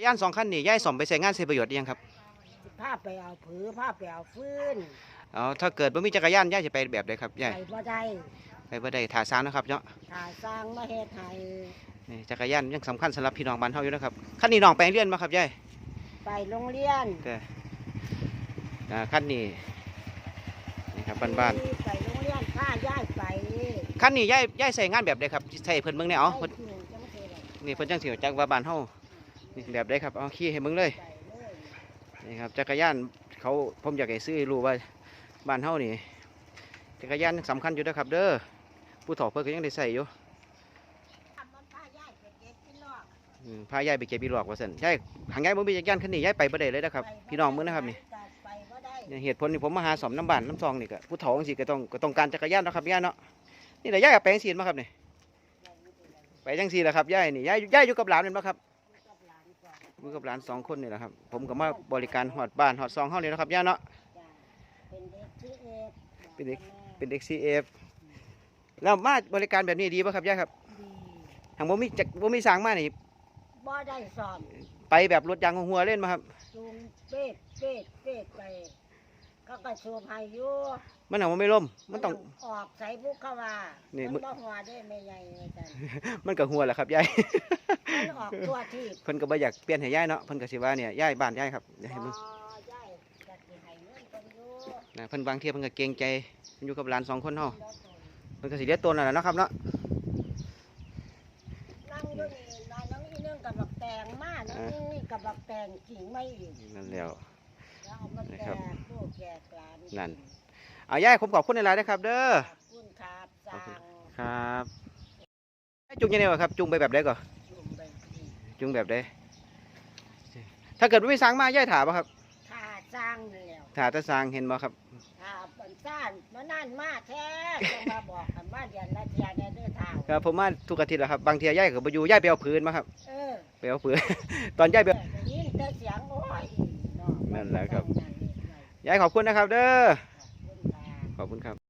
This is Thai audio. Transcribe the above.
รยานสองคันนี่ย้ายสมไปใช้งานใช้ประโยชน์หรือยังครับผ้าไปเอาผือผ้าไปเอาฟืนเอาถ้าเกิดบ่มีจักรยานย้ายจะไปแบบใดครับย้ายใส่บ่ได้ไปบ่ได้ถ่าสางนะครับเนาะถ้าสร้างมาเฮ็ดให้นี่จักรยานยังสำคัญสำหรับพี่น้องบ้านเฮาอยู่นะครับคันนี้น้องไปเรียนมาครับย้ายไปโรงเรียนแต่อ่าคันนี้นี่ครับบ้านไปโรงเรียนผ้าย้ายไปๆคันนี้ย้ายย้ายใส่งานแบบใดครับใส่เพิ่นเบิ่งแน่เอาเพิ่นไปอยู่จังซี่แหละนี่เพิ่นจังสิรู้จักว่าบ้านเฮา นี่แบบใดครับเอาขี่ให้เบิ่งเลยไปเลยนี่ครับจักรยานเขาผมอยากให้ซื้อให้รู้ว่าบ้านเฮานี่จักรยานสำคัญอยู่นะครับ เด้อผู้ถอเพิ่นก็ยังได้ใส่อยู่ทำมันผ้าย้ายไปเก็บที่นอกอืมพายายไปเก็บอีหลอกว่าซั่นยายหางยายบ่มีจักรยานคันนี้ยายไปบ่ได้เลยนะครับไปพี่น้องมื้อนะครับนี่ไปบ่ได้เนี่ยเหตุผลที่ผมมาหาสอมน้ำบ้านน้ำซองนี่ก็ผู้ถอจังซี่ก็ต้องก็ต้องการจักรยานเนาะครับยายเนาะนี่แหละยายก็ไปจังซี่มาครับนี่ไปจังซี่แหละครับยายนี่ยายยายอยู่กับหลานเป็นบ่ครับกับหลานก่ อนอยู่กับหลานสองคนนี่แหละครับ ผมก็มาบริการฮอดบ้านฮอดซองเฮานี่นะครับยายเนาะจ้ะเป็นเด็กที่เอฟเป็นเด็กเป็นเด็ก CF แล้วมาบริการแบบนี้ดีป่ะครับยายครับดีทางบ่มีจักบ่มีสร้างมานี่บ่ได้สอบไปแบบรถยางหัวๆเล่นมาครับจูงเป็ดเป็ดเป็ดไป เขาก็ชูพายุมันหาว่าไม่ล่มมันต้อง ออกใส่บุกเข้ามานี่มันบ่หัวได้ไม่ใหญ่เลยจ้ะมันก็หัวแหละครับยาย มันออกทั่วที่เพิ่นก็บ่อยากเปลี่ยนให้ยายเนาะเพิ่นก็สิว่าเนี่ยยายบ้านยายครับอยากให้บ่มึงใหญ่ก็สิให้เงินเพิ่นอยู่นะเพิ่นบางเที่ยเพิ่นก็เกรงใจเพิ่นอยู่กับหลานสองคนเฮาแล้วตัวเพิ่นก็สิเลียตนนั่นแหละเนาะครับเนาะนั่งอยู่นี่นายน้องอีนึงกับบักแตงมาน้องอีนี่กับบักแตงกิ่งไม่อีกนั่นแล้วแล้วเอามาแจ นะครับกลูกแจกหลานนั่นเอายายผมขอบคุณหลายๆนะครับ เด้อขอบคุณครับสร้างครับจุงยังไงวะครับจุงไปแบบใดก่อนลุงไปที่จุงแบบใดถ้าเกิดว่าไม่สร้างมายายถามบ่ครับถ้าสร้างนี่แล้วถาแตะสร้างเห็นบ่ครับถ้าเป็นสร้างมานั่นมาแท้จะมาบอกกันมาเดือนละเทียในเดินทางครับผมมาทุกอาทิตย์แหละครับบางเทียยายก็บ่อยู่ยายไปเอาผืนมาครับเออไปเอาผืนตอนยายไปได้ยินแต่เสียงโอ้ยเา นั่นแหละครับยายขอบคุณนะครับ เด้อขอบคุณครับ